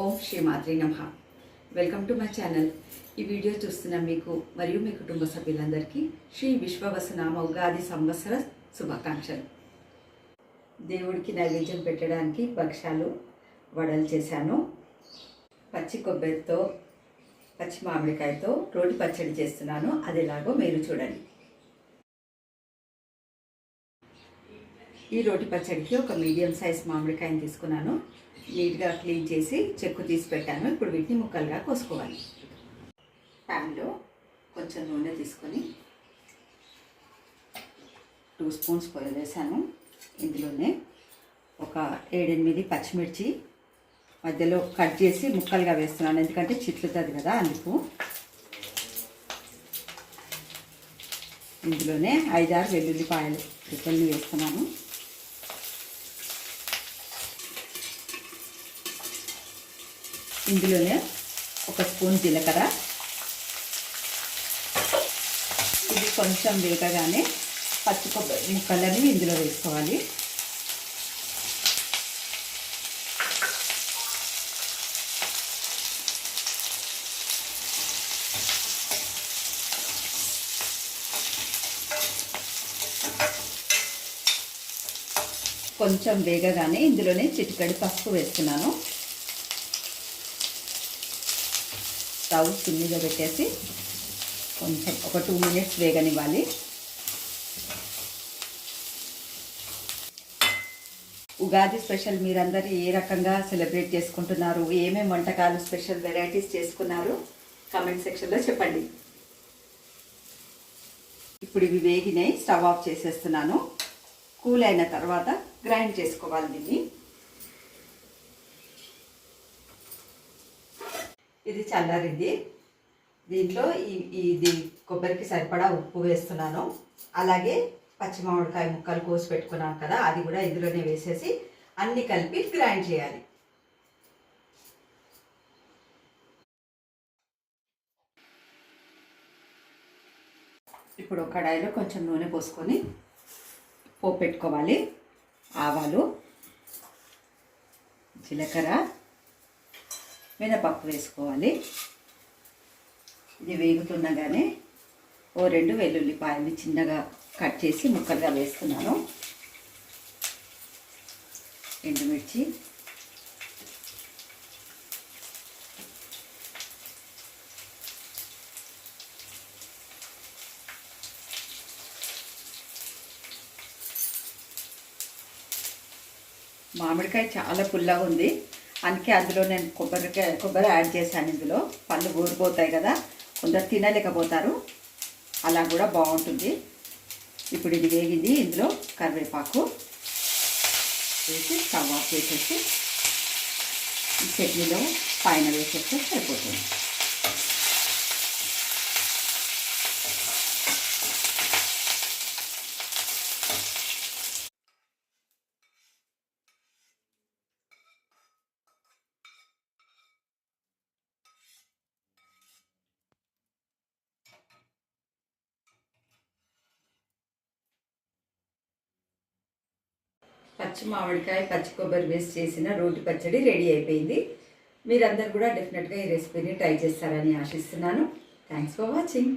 ఓం శ్రీ మాత్రి నమ. Welcome to my channel. ఈ వీడియో చూస్తున్న మీకు మరియు మీ కుటుంబ సభ్యులందరికీ శ్రీ విశ్వవసనామ ఉగాది సంవత్సర శుభాకాంక్షలు. దేవుడికి నైవేద్యం పెట్టడానికి భక్ష్యాలు వడలు చేశాను. పచ్చి కొబ్బరితో పచ్చి మామిడికాయతో రోటి పచ్చడి చేస్తున్నాను. అది ఎలాగో మీరు చూడండి. ఈ రోటి పచ్చడికి ఒక మీడియం సైజ్ మామిడికాయని తీసుకున్నాను. నీట్గా క్లీన్ చేసి చెక్కు తీసి పెట్టాను. ఇప్పుడు వీటిని ముక్కలుగా కోసుకోవాలి. ప్యాన్లో కొంచెం నూనె తీసుకొని టూ స్పూన్స్ పొయ్యి వేసాను. ఇందులోనే ఒక ఏడెనిమిది పచ్చిమిర్చి మధ్యలో కట్ చేసి ముక్కలుగా వేస్తున్నాను. ఎందుకంటే చిట్లుతుంది కదా అందుకు. ఇందులోనే ఐదారు వెల్లుల్లిపాయలు రిబ్బల్ని వేస్తున్నాను. ఇందులోనే ఒక స్పూన్ జీలకర్ర. ఇది కొంచెం వేగగానే పచ్చి కొబ్బరి ముక్కలని ఇందులో వేసుకోవాలి. కొంచెం వేగగానే ఇందులోనే చిటికడి పసుపు వేస్తున్నాను. స్టవ్ చిన్నగా పెట్టేసి కొంచెం ఒక టూ మినిట్స్ వేగనివ్వాలి. ఉగాది స్పెషల్ మీరందరూ ఏ రకంగా సెలబ్రేట్ చేసుకుంటున్నారు? ఏమేమి వంటకాలు స్పెషల్ వెరైటీస్ చేసుకున్నారు? కామెంట్ సెక్షన్లో చెప్పండి. ఇప్పుడు ఇవి వేగినాయి స్టవ్ ఆఫ్ చేసేస్తున్నాను. కూల్ అయిన తర్వాత గ్రైండ్ చేసుకోవాలి దీన్ని. ఇది చల్లారింది. దీంట్లో ఈ ఇది కొబ్బరికి సరిపడా ఉప్పు వేస్తున్నాను. అలాగే పచ్చి మామిడికాయ ముక్కలు కోసి పెట్టుకున్నాను కదా అది కూడా ఇందులోనే వేసేసి అన్ని కలిపి గ్రైండ్ చేయాలి. ఇప్పుడు కడాయిలో కొంచెం నూనె పోసుకొని పోపు పెట్టుకోవాలి. ఆవాలు జీలకర్ర మినపప్పు వేసుకోవాలి. ఇది వేగుతుండగానే ఓ రెండు వెల్లుల్లిపాయలు చిన్నగా కట్ చేసి ముక్కలుగా వేస్తున్నాను. ఎండుమిర్చి. మామిడికాయ చాలా పుల్లగా ఉంది అందుకే అందులో నేను కొబ్బరికాయ కొబ్బరి యాడ్ చేశాను ఇందులో. పళ్ళు ఊరిపోతాయి కదా కొందరు తినలేకపోతారు. అలా కూడా బాగుంటుంది. ఇప్పుడు ఇది వేగింది ఇందులో కరివేపాకు వేసి స్టవ్ ఆఫ్ చేసేసి చట్నీలో పైన వేసేస్తే సరిపోతుంది. పచ్చి మామిడికాయ పచ్చి కొబ్బరి వేస్ట్ చేసిన రోటి పచ్చడి రెడీ అయిపోయింది. మీరందరూ కూడా డెఫినెట్గా ఈ రెసిపీని ట్రై చేస్తారని ఆశిస్తున్నాను. Thanks for watching